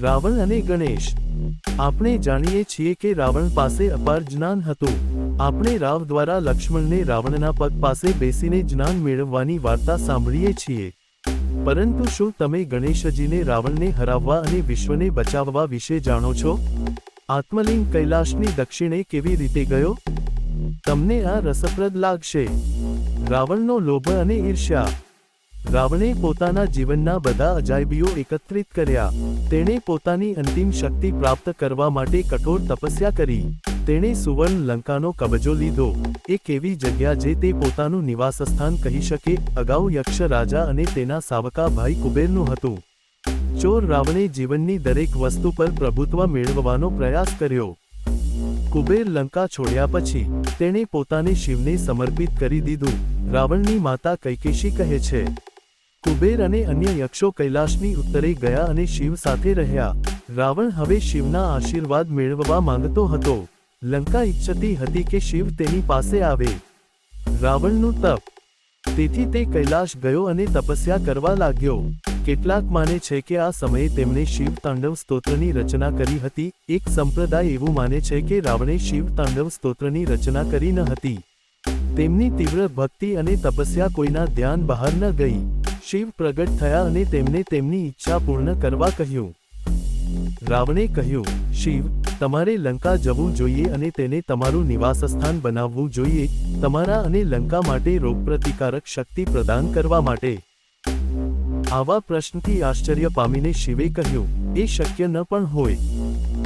રાવણ અને ગણેશ. આપણે જાણીએ છીએ કે રાવણ પાસે અપાર જ્ઞાન હતું. આપણે રાવ દ્વારા લક્ષ્મણને રાવણના પગ પાસે બેસીને જ્ઞાન મેળવવાની વાર્તા સાંભળીએ છીએ. પરંતુ શું તમે ગણેશજીને રાવણને હરાવવા અને વિશ્વને બચાવવા વિશે જાણો છો? આત્મલિંગ કૈલાશની દક્ષિણે કેવી રીતે ગયો? તમને આ રસપ્રદ લાગશે. રાવણનો લોભ અને ઈર્ષ્યા. રાવણે પોતાના જીવનના બધા અજાયબીઓ એકત્રિત કર્યા. તેણે પોતાની અંતિમ શક્તિ પ્રાપ્ત કરવા માટે કઠોર તપસ્યા કરી. તેણે સુવર્ણ લંકાનો કબજો લીધો. એક એવી જગ્યા જે તે પોતાનું નિવાસસ્થાન કહી શકે, અગાઉ યક્ષ રાજા અને તેના સાવકા ભાઈ કુબેરનું હતું. ચોર રાવણે જીવનની દરેક વસ્તુ પર પ્રભુત્વ મેળવવાનો પ્રયાસ કર્યો. કુબેર લંકા છોડ્યા પછી, તેણે પોતાને શિવને સમર્પિત કરી દીધું. રાવણની માતા કૈકેશી કહે છે કુબેર અને અન્ય યક્ષો કૈલાશની ઉત્તરે ગયા અને શિવ સાથે રહ્યા. રાવણ હવે શિવના આશીર્વાદ મેળવવા માંગતો હતો. લંકા ઈચ્છતી હતી કે શિવ તેની પાસે આવે. રાવણનું તપ. તેથી તે કૈલાશ ગયો અને તપસ્યા કરવા લાગ્યો. કેટલાક માને છે કે આ સમયે તેમણે શિવ તાંડવ સ્તોત્રની રચના કરી હતી. એક સંપ્રદાય એવું માને છે કે રાવણે શિવ તાંડવ સ્તોત્રની રચના કરી ન હતી. તેમની તીવ્ર ભક્તિ અને તપસ્યા કોઈના ધ્યાન બહાર ન ગઈ. શિવ પ્રગટ થયા અને તેમને તેમની ઈચ્છા પૂર્ણ કરવા કહ્યું. રાવણે કહ્યું, શિવ, તમારે લંકા જવું જોઈએ અને તેને તમારું નિવાસસ્થાન બનાવવું જોઈએ, તમારા અને લંકા માટે રોગપ્રતિકારક શક્તિ પ્રદાન કરવા માટે. આવા પ્રશ્નથી આશ્ચર્ય પામીને શિવે કહ્યું, એ શક્ય ન પણ હોય.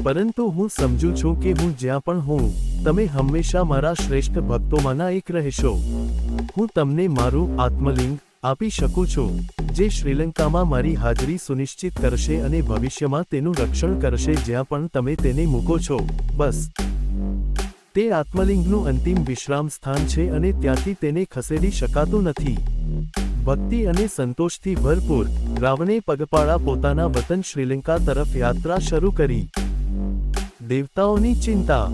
પરંતુ હું સમજુ છું કે હું જ્યાં પણ હોઉં, તમે હંમેશા મારા શ્રેષ્ઠ ભક્તોમાંના એક રહેશો. હું તમને મારું આત્મલિંગ આપી શકું છું, જે શ્રીલંકામાં મારી હાજરી સુનિશ્ચિત કરશે અને ભવિષ્યમાં તેનું રક્ષણ કરશે જ્યાં પણ તમે તેને મૂકો છો. બસ. તે આત્મલિંગનું અંતિમ વિશ્રામ સ્થાન છે અને ત્યાંથી તેને ખસેડી શકાતું નથી. ભક્તિ અને સંતોષથી ભરપૂર, રાવણે પગપાળા પોતાના વતન શ્રીલંકા તરફ યાત્રા શરૂ કરી. દેવતાઓની ચિંતા.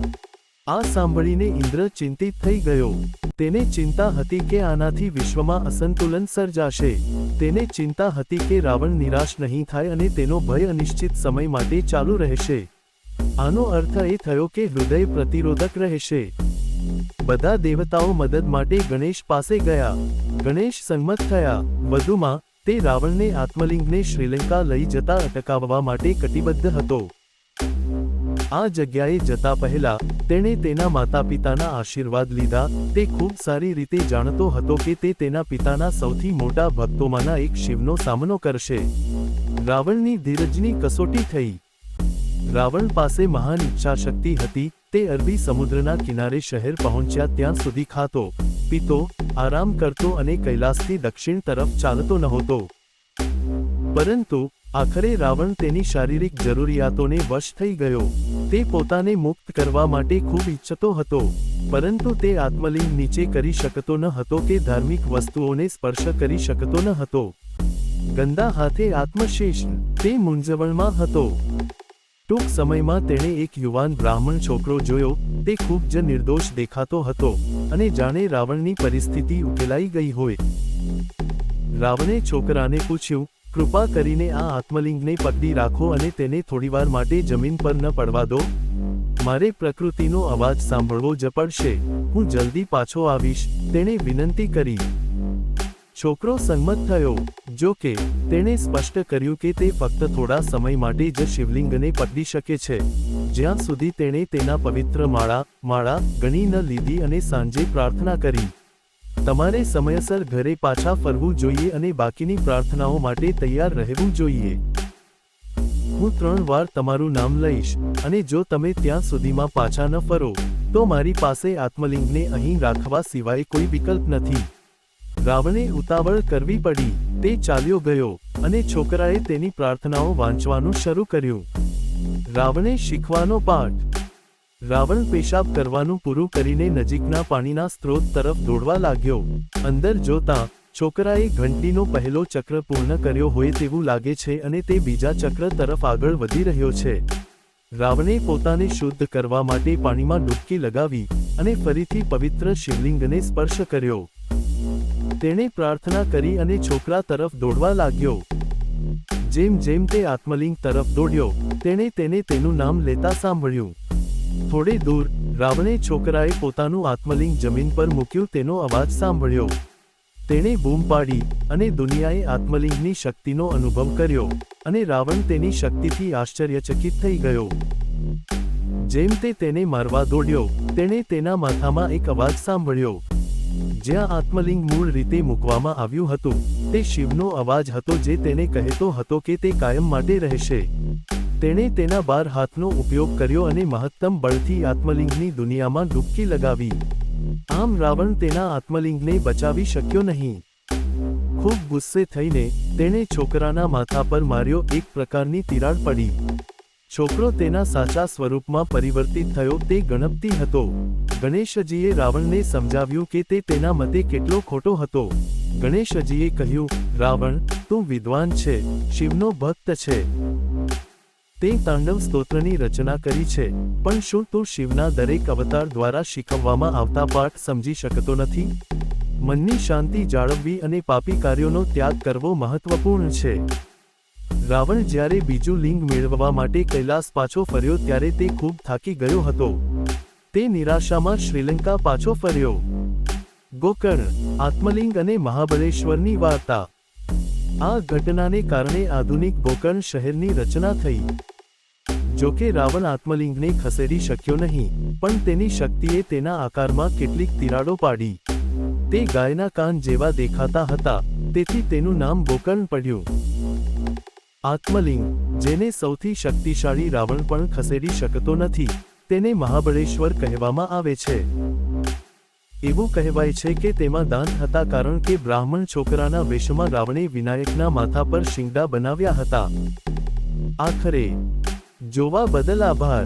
આ સાંભળીને ઇન્દ્ર ચિંતિત થઈ ગયો. તેને ચિંતા હતી કે આનાથી વિશ્વમાં અસંતુલન સર્જાશે. તેને ચિંતા હતી કે રાવણ નિરાશ નહીં થાય અને તેનો ભય અનિશ્ચિત સમય માટે ચાલુ રહેશે. આનો અર્થ એ થયો કે હૃદય પ્રતિરોધક રહેશે. બધા દેવતાઓ મદદ માટે ગણેશ પાસે ગયા. ગણેશ સંમત થયા. વધુમાં, તે રાવણને આત્મલિંગને શ્રીલંકા લઈ જતા અટકાવવા માટે કટિબદ્ધ હતો. આ જગ્યાએ જતા પહેલા તેણે તેના માતા પિતાના આશીર્વાદ લીધા. તે ખૂબ સારી રીતે જાણતો હતો કે તે તેના પિતાના સૌથી મોટા ભક્તોમાંના એક શિવનો સામનો કરશે. રાવણની ધીરજની કસોટી થઈ. રાવણ પાસે મહાન ઈચ્છાશક્તિ હતી. તે અરબી સમુદ્રના કિનારે શહેર પહોંચ્યા ત્યાં સુધી ખાતો, પીતો, આરામ કરતો અને કૈલાસથી દક્ષિણ તરફ ચાલતો નહોતો. પરંતુ આખરે રાવણ તેની શારીરિક જરૂરિયાતોને વશ થઈ ગયો. તે પોતાને મુક્ત કરવા માટે ખૂબ ઈચ્છતો હતો, પરંતુ તે આત્મલિંગ નીચે કરી શકતો ન હતો કે ધાર્મિક વસ્તુઓને સ્પર્શ કરી શકતો ન હતો. ગંદા હાથે આત્મશેષ, તે મૂંઝવણમાં હતો. ટૂંક સમયમાં તેણે એક યુવાન બ્રાહ્મણ છોકરો જોયો, તે ખૂબ જ નિર્દોષ દેખાતો હતો અને જાણે રાવણની પરિસ્થિતિ ઉકેલાઈ ગઈ હોય. રાવણે છોકરાને પૂછ્યું કૃપા કરીને આ આત્મલિંગને પકડી રાખો અને તેને થોડીવાર માટે જમીન પર ન પડવા દો. મારે પ્રકૃતિનો અવાજ સાંભળવો જ પડશે. હું જલ્દી પાછો આવીશ. તેણે વિનંતી કરી. છોકરો સંમત થયો. જો કે, તેણે સ્પષ્ટ કર્યું કે તે ફક્ત થોડા સમય માટે જ શિવલિંગને પકડી શકે છે. જ્યાં સુધી તેણે તેના પવિત્ર માળા માળા ગણી ન લીધી અને સાંજે પ્રાર્થના કરી. તમારે સમયસર ઘરે પાછા ફરવું જોઈએ અને બાકીની પ્રાર્થનાઓ માટે તૈયાર રહેવું જોઈએ. હું ત્રણ વાર તમારું નામ લઈશ અને જો તમે ત્યાં સુધીમાં પાછા ન ફરો, તો મારી પાસે આત્મલિંગને અહીં રાખવા સિવાય કોઈ વિકલ્પ નથી. રાવણે ઉતાવળ કરવી પડી, તે ચાલ્યો ગયો અને છોકરાએ તેની પ્રાર્થનાઓ વાંચવાનું શરૂ કર્યું. રાવણે શીખવાનો પાઠ રાવણ પેશાબ કરવાનું પૂરું કરીને નજીકના પાણીના સ્ત્રોત તરફ દોડવા લાગ્યો. અંદર જોતા, છોકરાએ ઘંટીનો પહેલો ચક્ર પૂર્ણ કર્યો હોય તેવું લાગે છે અને તે બીજા ચક્ર તરફ આગળ વધી રહ્યો છે. રાવણે પોતાને શુદ્ધ કરવા માટે પાણીમાં ડૂબકી લગાવી અને ફરીથી પવિત્ર શિવલિંગને સ્પર્શ કર્યો. તેણે પ્રાર્થના કરી અને છોકરા તરફ દોડવા લાગ્યો. જેમ જેમ તે આત્મલિંગ તરફ દોડ્યો, તેણે તેને તેનું નામ લેતા સાંભળ્યું. થોડે દૂર, રાવણે છોકરાએ પોતાનું આત્મલિંગ જમીન પર મૂક્યું તેનો અવાજ સાંભળ્યો. તેણે બૂમ પાડી અને દુનિયાએ આત્મલિંગની શક્તિનો અનુભવ કર્યો અને રાવણ તેની શક્તિથી આશ્ચર્યચકિત થઈ ગયો. જેમ તે તેને મારવા દોડ્યો, તેણે તેના માથામાં એક અવાજ સાંભળ્યો. જ્યાં આત્મલિંગ મૂળ રીતે મૂકવામાં આવ્યું હતું, તે શિવનો અવાજ હતો જે તેને કહેતો હતો કે તે કાયમ માટે રહેશે. તેણે તેના બાર હાથનો ઉપયોગ કર્યો અને મહત્તમ બળથી આત્મલિંગની દુનિયામાં ડૂબકી લગાવી. આમ રાવણ તેના આત્મલિંગને બચાવી શક્યો નહીં. ખૂબ ગુસ્સે થઈને તેણે છોકરાના માથા પર માર્યો એક પ્રકારની તિરાડ પડી. છોકરો તેના સાચા સ્વરૂપમાં પરિવર્તિત થયો તે ગણપતિ હતો. ગણેશજીએ રાવણને સમજાવ્યું કે તે તેના મતે કેટલો ખોટો હતો. ગણેશજીએ કહ્યું, રાવણ, તું વિદ્વાન છે, શિવનો ભક્ત છે. તે તાંડવ સ્તોત્રની રચના કરી છે, પણ શું તું શિવના દરેક અવતાર દ્વારા શીખવવામાં આવતા પાઠ સમજી શકતો નથી? મનની શાંતિ જાળવવી અને પાપી કાર્યોનો ત્યાગ કરવો મહત્વપૂર્ણ છે. રાવણ જ્યારે બીજું લિંગ મેળવવા માટે કૈલાસ પાછો ફર્યો ત્યારે તે ખૂબ થાકી ગયો હતો. તે નિરાશામાં શ્રીલંકા પાછો ફર્યો. ગોકર્ણ, આત્મલિંગ અને મહાબળેશ્વરની વાર્તા. આ ઘટનાને કારણે આધુનિક ગોકર્ણ શહેરની રચના થઈ. જોકે રાવણ આત્મલિંગને ખસેડી શક્યો નહીં, પણ તેની શક્તિએ તેના આકારમાં કેટલીક તિરાડો પાડી. તે ગાયના કાન જેવા દેખાતા હતા, તેથી તેનું નામ ગોકર્ણ પડ્યું. આત્મલિંગ, જેને સૌથી શક્તિશાળી રાવણ પણ ખસેડી શકતો નથી, તેને મહાબળેશ્વર કહેવામાં આવે છે. એવું કહેવાય છે કે તેમાં દાંત હતા કારણ કે બ્રાહ્મણ છોકરાના વેશમાં રાવણે વિનાયકના માથા પર શિંગડા બનાવ્યા હતા. આખરે જોવા બદલ આભાર.